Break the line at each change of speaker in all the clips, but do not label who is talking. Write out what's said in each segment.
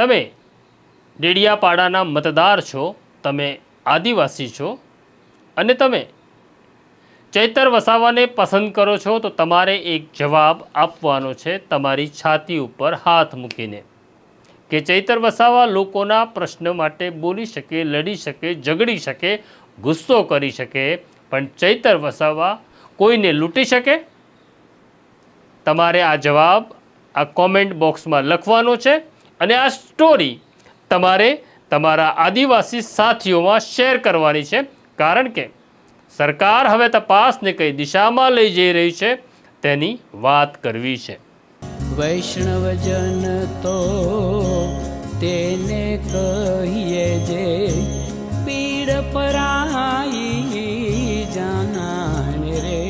તમે ડેડિયાપાડાના મતદાર છો, તમે આદિવાસી છો અને તમે ચૈતર વસાવાને પસંદ કરો છો, તો તમારે એક જવાબ આપવાનો છે તમારી છાતી ઉપર હાથ મૂકીને. કે ચૈતર વસાવા લોકોના પ્રશ્ન માટે બોલી શકે, લડી શકે, ઝઘડી શકે, ગુસ્સો કરી શકે, પણ ચૈતર વસાવા કોઈને લૂંટી શકે? તમારે આ જવાબ આ કોમેન્ટ બોક્સમાં લખવાનો છે. અને આ સ્ટોરી તમારે તમારા આદિવાસી સાથીઓમાં શેર કરવાની છે. કારણ કે સરકાર હવે તપાસને કઈ દિશામાં લઈ જઈ રહી છે તેની વાત કરવી છે.
વૈષ્ણવજન તો તેને કહીએ જે પીડ પરાઈ જાનાને રે.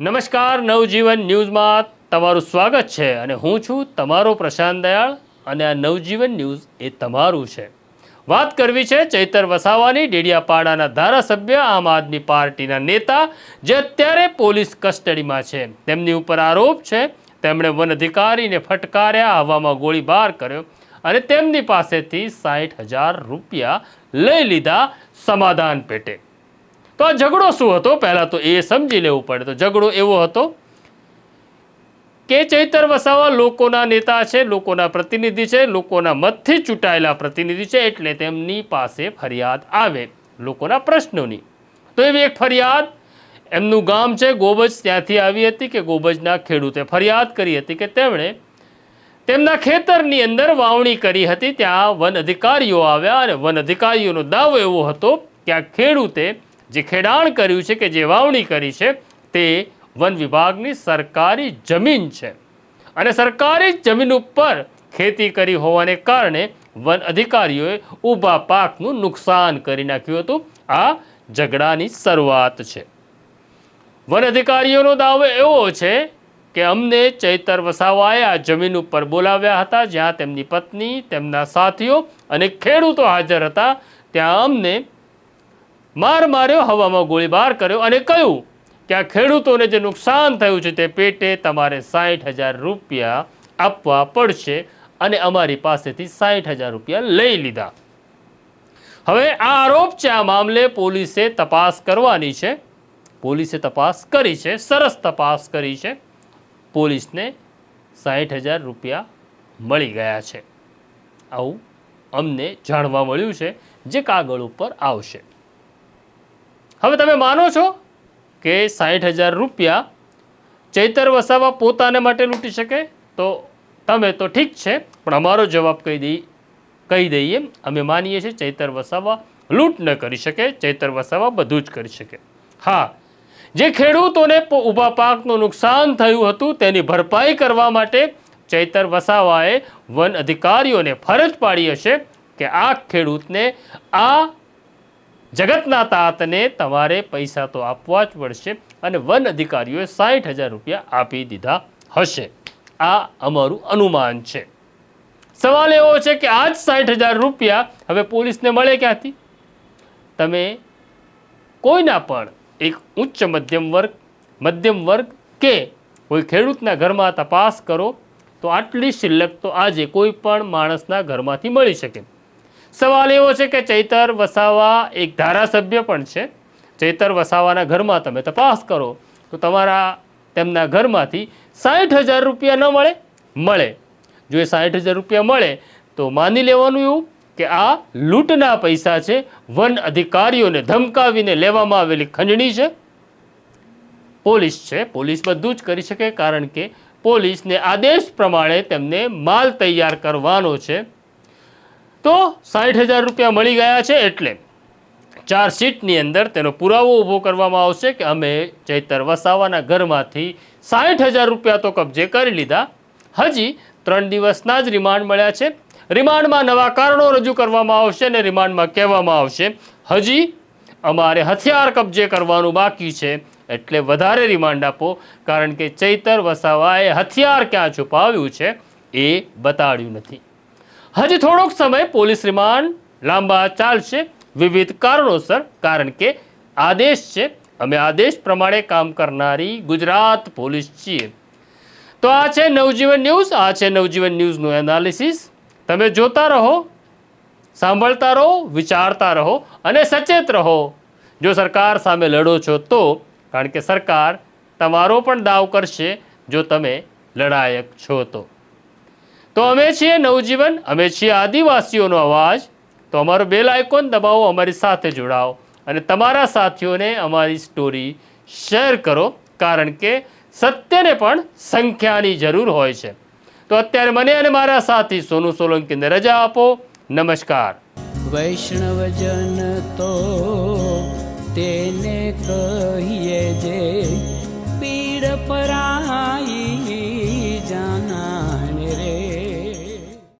નમસ્કાર નવજીવન ન્યૂઝમાં તમારું સ્વાગત છે અને હું છું તમારો પ્રશાંત દયાળ અને આ નવજીવન ન્યૂઝ એ તમારું છે. વાત કરવી છે ચૈતર વસાવાની, ડેડિયાપાડાના ધારાસભ્ય, આમ આદમી પાર્ટીના નેતા, જે અત્યારે પોલીસ કસ્ટડીમાં છે. તેમની ઉપર આરોપ છે, તેમણે વન અધિકારીને ફટકાર્યા હવામાં ગોળીબાર કર્યો અને તેમની પાસેથી સાઠ હજાર રૂપિયા લઈ લીધા સમાધાન પેટે. તો આ ઝઘડો શું હતો? પહેલાં તો એ સમજી લેવું પડે. તો ઝઘડો એવો હતો કે ચૈતર વસાવા લોકોના નેતા છે, લોકોના પ્રતિનિધિ છે, લોકોના મતથી ચૂંટાયેલા પ્રતિનિધિ છે, એટલે તેમની પાસે ફરિયાદ આવે લોકોના પ્રશ્નોની. તો એવી એક ફરિયાદ, એમનું ગામ છે, ગોબજ, ત્યાંથી આવી હતી કે ગોબજના ખેડૂતે ફરિયાદ કરી હતી કે તેમણે તેમના ખેતરની અંદર વાવણી કરી હતી, ત્યાં વન અધિકારીઓ આવ્યા અને વન અધિકારીઓનો દાવો એવો હતો કે આ ખેડૂતે જે ખેડાણ કર્યું છે કે જે વાવણી કરી છે, તે વન વિભાગની સરકારી જમીન છે. અને સરકારી જમીન ઉપર ખેતી કરી હોવાને કારણે વન અધિકારીઓએ ઊભા પાકનું નુકસાન કરી નાખ્યું હતું. આ ઝઘડાની શરૂઆત છે. વન અધિકારીઓનો દાવો એવો છે કે અમને ચૈતર વસાવાએ આ જમીન ઉપર બોલાવ્યા હતા, જ્યાં તેમની પત્ની, તેમના સાથીઓ અને ખેડૂતો હાજર હતા. ત્યાં અમને માર માર્યો, હવામાં ગોળીબાર કર્યો અને કહ્યું કે આ ખેડૂતોને જે નુકસાન થયું છે તે પેટે તમારે સાઠ હજાર રૂપિયા આપવા પડશે અને અમારી પાસેથી સાઠ હજાર રૂપિયા લઈ લીધા. હવે આ આરોપ છે, આ મામલે પોલીસે તપાસ કરવાની છે. પોલીસે તપાસ કરી છે, સરસ તપાસ કરી છે. પોલીસને સાઠ હજાર રૂપિયા મળી ગયા છે. આવું અમને જાણવા મળ્યું છે, જે કાગળ ઉપર આવશે. હવે તમે માનો છો કે સાઠ હજાર રૂપિયા ચૈતર વસાવા પોતાને માટે લૂંટી શકે? તો તમે તો ઠીક છે, પણ અમારો જવાબ કહી દઈ, કહી દઈએ, અમે માનીએ છીએ ચૈતર વસાવા લૂંટ ન કરી શકે, ચૈતર વસાવા બધું જ કરી શકે. હા, જે ખેડૂતોને ઊભા પાકનું નુકસાન થયું હતું તેની ભરપાઈ કરવા માટે ચૈતર વસાવાએ વન અધિકારીઓને ફરજ પાડી હશે કે આ ખેડૂતને આ જગતના તાતને તમારે પૈસા તો આપવા જ પડશે અને વન અધિકારીઓએ સાઠ હજાર રૂપિયા આપી દીધા હશે. આ અમારું અનુમાન છે. સવાલ એવો છે કે આ જ સાઠ હજાર રૂપિયા હવે પોલીસને મળે ક્યાંથી? તમે કોઈના પણ એક ઉચ્ચ મધ્યમ વર્ગ મધ્યમ વર્ગ કે કોઈ ખેડૂતના ઘરમાં તપાસ કરો તો આટલી શિલ્લક તો આજે કોઈ પણ માણસના ઘરમાંથી મળી શકે. સવાલ એવો છે કે ચૈતર વસાવા એક ધારાસભ્ય પણ છે. ચૈતર વસાવાના ઘરમાં તમે તપાસ કરો તો તમારા તેમના ઘરમાંથી સાઠ હજાર રૂપિયા ન મળે? મળે. જો એ સાઠ હજાર રૂપિયા મળે, તો માની લેવાનું એવું કે આ લૂંટના પૈસા છે. વન અધિકારીઓને ધમકાવીને લેવામાં આવેલી ખંડણી છે. પોલીસ છે. પોલીસ બધું જ કરી શકે કારણ કે પોલીસને આદેશ પ્રમાણે તેમને માલ તૈયાર કરવાનો છે. તો સાઠ હજાર રૂપિયા મળી ગયા છે એટલે ચાર્જશીટની અંદર તેનો પુરાવો ઊભો કરવામાં આવશે કે અમે ચૈતર વસાવાના ઘરમાંથી સાઠ હજાર રૂપિયા તો કબજે કરી લીધા. હજી ત્રણ દિવસના જ રિમાન્ડ મળ્યા છે. રિમાન્ડમાં નવા કારણો રજૂ કરવામાં આવશે અને રિમાન્ડમાં કહેવામાં આવશે, હજી અમારે હથિયાર કબજે કરવાનું બાકી છે, એટલે વધારે રિમાન્ડ આપો. કારણ કે ચૈતર વસાવાએ હથિયાર ક્યાં છુપાવ્યું છે એ બતાડ્યું નથી. હજી થોડોક સમય પોલીસ રિમાન્ડ લાંબા ચાલશે. વિવિધ કારણોસર, કારણ કે આદેશ છે. અમે આદેશ પ્રમાણે કામ કરનારી ગુજરાત પોલીસ છીએ. તો આ છે નવજીવન ન્યૂઝ. આ છે નવજીવન ન્યૂઝનું એનાલિસિસ. તમે જોતા રહો, સાંભળતા રહો, વિચારતા રહો અને સચેત રહો. જો સરકાર સામે લડો છો તો, કારણ કે સરકાર તમારો પણ દાવ કરશે જો તમે લડાયક છો તો. તો અમે છીએ નવજીવન, અમે છીએ આદિવાસીઓનો અવાજ. તો અમારો બેલ આઇકોન દબાવો, અમારી સાથે જોડાઓ અને તમારા સાથીઓને અમારી સ્ટોરી શેર કરો, કારણ કે સત્યને પણ સંખ્યાની જરૂર હોય છે. તો અત્યારે મને અને મારા સાથી સોનુ સોલંકીને રજા આપો. નમસ્કાર.
વૈષ્ણવજન તો તેને કહીએ જે